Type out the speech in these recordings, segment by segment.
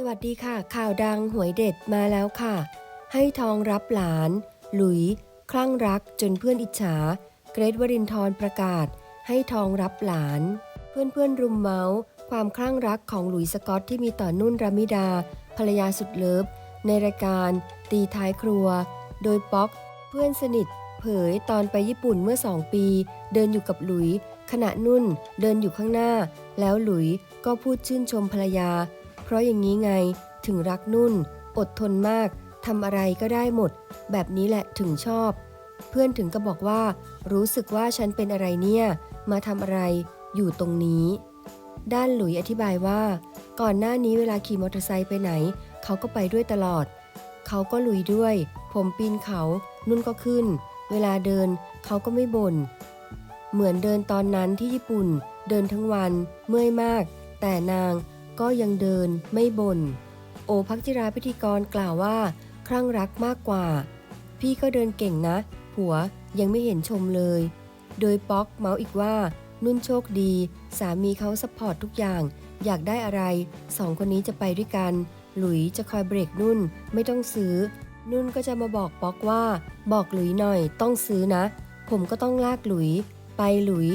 สวัสดีค่ะ ข่าวดังหวยเด็ดมาแล้วค่ะ ให้ทองรับหลาน หลุย คลั่งรักจนเพื่อนอิจฉา เกรทวรินทร์ประกาศ ให้ทองรับหลาน เพื่อนเพื่อนๆรุมเมาส์ ความคลั่งรักของหลุยสกอตที่มีต่อนุ่นรามิดา ภรรยาสุดเลิฟ ในรายการ ตีท้ายครัว โดยป๊อกเพื่อนสนิท เผยตอนไปญี่ปุ่นเมื่อสองปี เดินอยู่กับหลุย ขณะนุ่นเดินอยู่ข้างหน้า แล้วหลุยก็พูดชื่นชมภรรยา เพราะอย่างนี้ไงถึงรักนุ่น อดทนมากทำอะไรก็ได้หมด แบบนี้แหละถึงชอบ เพื่อนถึงก็บอกว่า รู้สึกว่าฉันเป็นอะไรเนี่ย มาทำอะไรอยู่ตรงนี้ ด้านหลุยอธิบายว่า ก่อนหน้านี้เวลาขี่มอเตอร์ไซค์ไปไหน เขาก็ไปด้วยตลอด เขาก็ลุยด้วย ผมปีนเขา นุ่นก็ขึ้น เวลาเดินเขาก็ไม่บ่นเหมือนเดินตอนนั้นที่ญี่ปุ่น เดินทั้งวันเมื่อยมาก แต่นาง ก็ยังเดินไม่บน่น โอพักจิราพิธีกรกล่าวว่า คลั่งรักมากกว่า พี่ก็เดินเก่งนะ ผัวยังไม่เห็นชมเลย โดยป๊อกเมาส์อีกว่า นุ่นโชคดี สามีเขาซัพพอร์ตทุกอย่าง อยากได้อะไรสองคนนี้จะไปด้วยกัน หลุยจะคอยเบรกนุ่นไม่ต้องซื้อ นุ่นก็จะมาบอกป๊อกว่า บอกหลุยหน่อยต้องซื้อนะ ผมก็ต้องลากหลุย ไปหลุย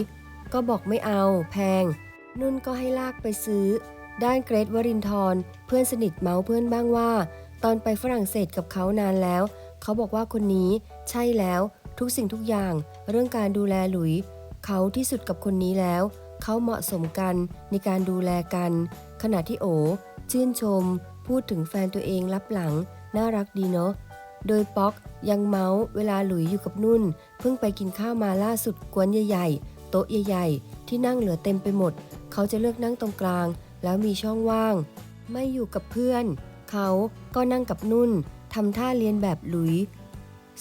ก็บอกไม่เอา แพงนุ่นก็ให้ลากไปซื้อ ด้านเกรทวรินทร์เพื่อนสนิทเมาส์เพื่อนบ้างว่า ตอนไปฝรั่งเศสกับเขานานแล้ว เขาบอกว่าคนนี้ใช่แล้วทุกสิ่งทุกอย่าง เรื่องการดูแลหลุย เขาที่สุดกับคนนี้แล้ว เขาเหมาะสมกันในการดูแลกัน ขณะที่โอชื่นชม พูดถึงแฟนตัวเองลับหลัง น่ารักดีเนาะโดยป๊อกยังเมาส์เวลาหลุยอยู่กับนุ่น เพิ่งไปกินข้าวมาล่าสุดกวนใหญ่ๆโต๊ะใหญ่ ๆ ที่นั่งเหลือเต็มไปหมด เขาจะเลือกนั่งตรงกลาง แล้วมีช่องว่าง ไม่อยู่กับเพื่อน เขาก็นั่งกับนุ่นทำท่าเรียนแบบหลุย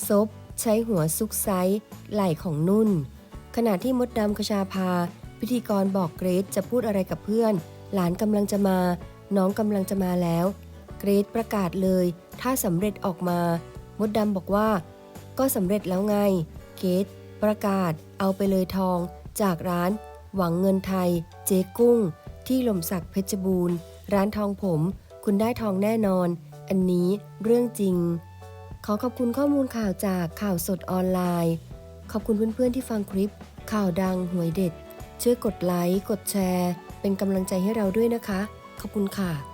ซบ ใช้หัวซุกไซไหล่ของนุ่น ขณะที่มดดำคชาพา พิธีกรบอกเกรซจะพูดอะไรกับเพื่อน หลานกำลังจะมา น้องกำลังจะมาแล้ว เกรซประกาศเลย ถ้าสำเร็จออกมา มดดำบอกว่า ก็สำเร็จแล้วไง เกรซประกาศเอาไปเลยทอง จากร้าน หวังเงินไทย เจ๊กุ้ง ที่หล่มสักเพชรบูรณ์ ร้านทองผม คุณได้ทองแน่นอน อันนี้เรื่องจริง ขอขอบคุณข้อมูลข่าวจากข่าวสดออนไลน์ ขอบคุณเพื่อนๆที่ฟังคลิป ข่าวดังหวยเด็ด ช่วยกดไลค์ กดแชร์ เป็นกำลังใจให้เราด้วยนะคะ ขอบคุณค่ะ